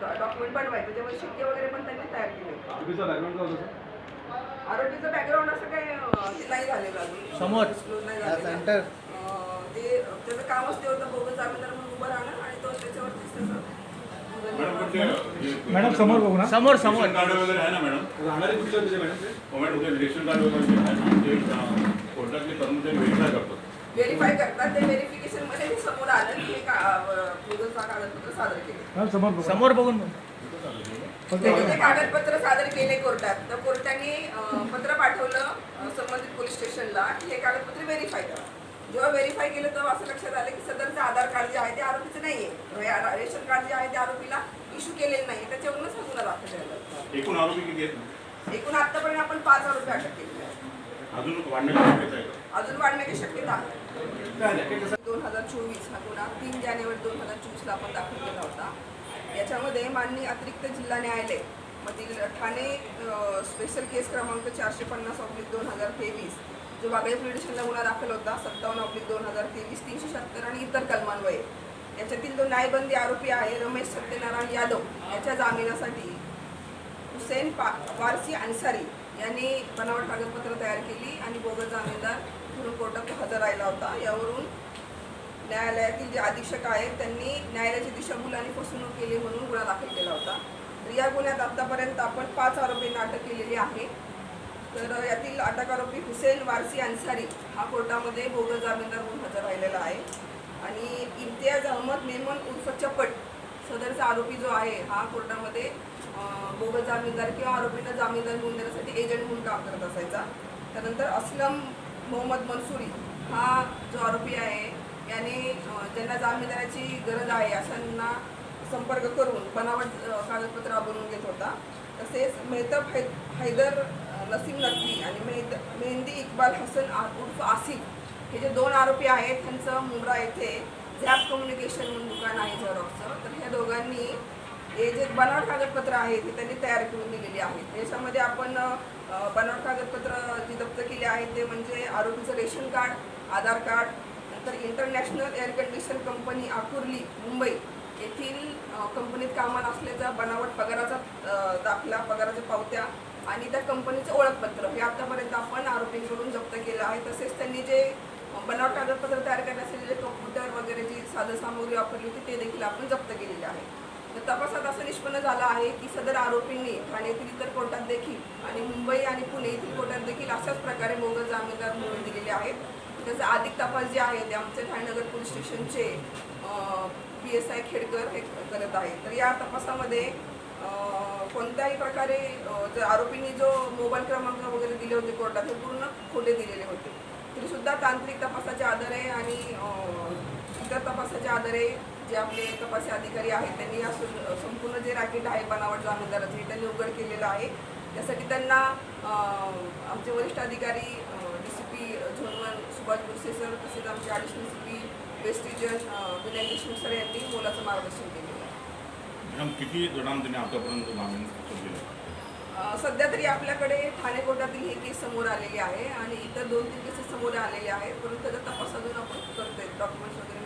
Document बनवायचं त्याच्यामध्ये शिक्के वगैरे पण त्यांनी तयार केले. आरोपीचा बॅकग्राऊंड असं काही हे नाही झालेलं अजून. समोर. Disclose नाही झालेलं. सेंटर अं, ते त्याचं कामच ते होतं बोगस जामीनदार म्हणून उभं राहणं आणि तो त्याच्यावरतीच त्याचं मॅडम समोर बघू ना. समोर समोर. कार्ड वगैरे आहे ना मॅडम राहणारे कुठले होते ते मॅडम ते? हो मॅडम ते रेशन कार्ड वगैरे आहे ना, ते अं, कोर्टातले कर्मचारी व्हेरीफाय करतात. व्हेरीफाय करतात ते व्हेरिफिकेशनमध्ये समोर आलं की हे का- अं, कागदपत्र सादर केले. समोर. समोर बघून त्यांनी ते कागदपत्र सादर केले कोर्टात तर कोर्टाने अं, पत्र पाठवलं अं, संबंधित पोलीस स्टेशनला की हे कागदपत्र व्हेरीफाय करा. जेव्हा व्हेरीफाय केलं तेव्हा असं लक्षात आलं की सदरचं आधार कार्ड जे आहे ते आरोपीचं नाहीये. रेशन कार्ड जे आहे ते आरोपीला इश्यू केलेलं नाही त्याच्यावरूनच हा गुन्हा दाखल झाला. एकूण आरोपी किती आहेत? एकूण आतापर्यंत आपण पाच आरोपी अटक आहेत. अजून वाढण्याची शक्यता आहे का? अजून वाढण्याची शक्यता आहे. चोवीस हा गुन्हा तीन जानेवारी दोन हजार चोवीसला आपण दाखल केला होता. याच्यामध्ये माननीय अतिरिक्त जिल्हा न्यायालय मधील ठाणे स्पेशल केस क्रमांक चारशे पन्नास ऑब्लिक दोन हजार तेवीस जो वागळे पोलीस गुन्हा दाखल होता सत्तावन्न ऑब्लिक दोन हजार तेवीस तीनशे शहात्तर आणि इतर कलमान्वये याच्यातील जो न्यायबंदी आरोपी आहे रमेश सत्यनारायण यादव याच्या जामिनासाठी हुसेन पा वारसी अन्सारी यांनी बनावट कागदपत्र तयार केली आणि बोगस जामीनदार म्हणून कोर्टात हजर राहिला होता. यावरून न्यायालयातील जे अधीक्षक आहेत त्यांनी न्यायालयाची दिशाभूल आणि फसवणूक केली म्हणून गुन्हा दाखल केला होता. तर या गुन्ह्यात आतापर्यंत आपण पाच आरोपींना अटक केलेली आहे. तर यातील अटक आरोपी हुसेन वारसी अन्सारी हा कोर्टामध्ये बोगस जामीनदार म्हणून हजर राहिलेला आहे. आणि इम्तियाज अहमद मेमन उर्फ चपट सदरचा आरोपी जो आहे हा कोर्टामध्ये अं, बोगस जामीनदार किंवा आरोपींना जामीनदार म्हणून देण्यासाठी एजंट म्हणून काम करत असायचा. त्यानंतर असलम मोहम्मद मनसुरी हा जो आरोपी आहे याने ज्यांना जामीनदाराची गरज आहे अशांना संपर्क करून बनावट कागदपत्र बनवून घेत होता. तसेच मेहताब है हैदर नसीम नकवी आणि मेहद मेहंदी इक्बाल हसन उर्फ आसिफ हे जे दोन आरोपी आहेत त्यांचं मुंब्रा येथे झॅप कम्युनिकेशन म्हणून दुकान आहे झेरॉक्सचं. तर ह्या दोघांनी हे जे बनावट कागदपत्र आहेत ते त्यांनी तयार करून दिलेली आहेत. याच्यामध्ये आपण बनावट कागदपत्र जी जप्त केली आहेत ते म्हणजे आरोपीचं रेशन कार्ड आधार कार्ड नंतर international air condition company Akurli Mumbai येथील कंपनीत कामाला असल्याचा बनावट पगाराचा दाखला पगाराच्या पावत्या आणि त्या कंपनीचं ओळखपत्र. हे आतापर्यंत आपण आरोपींकडून जप्त केलं आहे. तसेच त्यांनी जे बनावट कागदपत्र तयार करण्यासाठी जे कॉम्प्युटर वगैरे जी साधन सामुग्री वापरली होती ते देखील आपण जप्त केलेले आहे. तर तपासात असं निष्पन्न झालं आहे की सदर आरोपींनी ठाणे येथील इतर कोर्टात देखील आणि मुंबई आणि पुणे येथील कोर्टात देखील अशाच प्रकारे मोगल जामीनदार म्हणून दिलेले आहेत. त्याचा अधिक तपास जे आहे ते आमचे ठाणेनगर पोलीस स्टेशनचे पी एस आय खेडकर हे करत आहेत. तर या तपासामध्ये कोणत्याही प्रकारे जर आरोपींनी जो मोबाईल क्रमांक वगैरे दिले होते कोर्टात हे पूर्ण खोटे दिलेले होते. तरीसुद्धा तांत्रिक तपासाच्या आधारे आणि इतर तपासाच्या आधारे जे आपले तपासी अधिकारी आहेत त्यांनी या संपूर्ण जे रॅकेट आहे बनावट जामीनदाराचे हे त्यांनी उघड केलेलं आहे. त्यासाठी त्यांना आमचे वरिष्ठ अधिकारी वन सुभाष बुरसे सर तसेच आमचे additional C P west region Vinay Deshmukh sir यांनी मोलाचं मार्गदर्शन केलेलं आहे. मॅडम किती जणांना आतापर्यंत सध्या तरी आपल्याकडे ठाणे कोर्टातील ही केस समोर आलेली आहे आणि इतर दोन तीन केसेस समोर आलेले आहेत. परंतु त्याचा तपास अजून आपण करतोय डॉक्युमेंट्स वगैरे